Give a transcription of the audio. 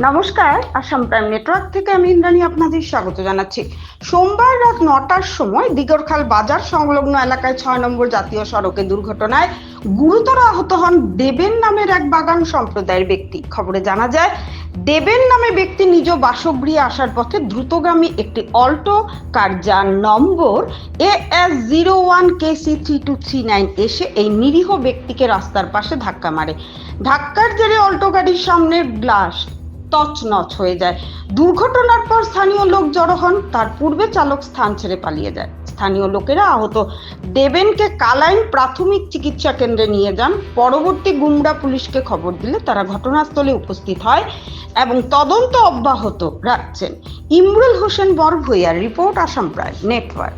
নমস্কার, Assam prime network থেকে আমি ইন্দ্রাণী আপনাদের স্বাগত জানাচ্ছি। সোমবার রাত নটার সময় দিগরখাল বাজার সংলগ্ন এলাকায় ছয় নম্বর জাতীয় সড়কে দুর্ঘটনায় গুরুতর আহত হন দেবেন নামের এক বাগান সম্প্রদায়ের ব্যক্তি। খবরে জানা যায়, দেবেন নামে ব্যক্তি নিজ বাসগৃহে আসার পথে দ্রুতগামী একটি অল্টো কার যার number A S zero one K C three two three nine এসে এই নিরীহ ব্যক্তিকে রাস্তার পাশে ধাক্কা মারে। ধাক্কার জেরে অল্টো গাড়ির সামনের গ্লাস তছনছ হয়ে যায়। দুর্ঘটনার পর স্থানীয় লোক জড়ো হন, তার পূর্বে চালক স্থান ছেড়ে পালিয়ে যায়। স্থানীয় লোকেরা আহত। দেবেনকে কালাইন প্রাথমিক চিকিৎসা কেন্দ্রে নিয়ে যান। পরবর্তী গুমরা পুলিশকে খবর দিলে তারা ঘটনাস্থলে উপস্থিত হয় এবং তদন্ত অব্যাহত রাখছেন। ইমরুল হোসেন বরভূয়ার রিপোর্ট, আসাম প্রায় নেটওয়ার্ক।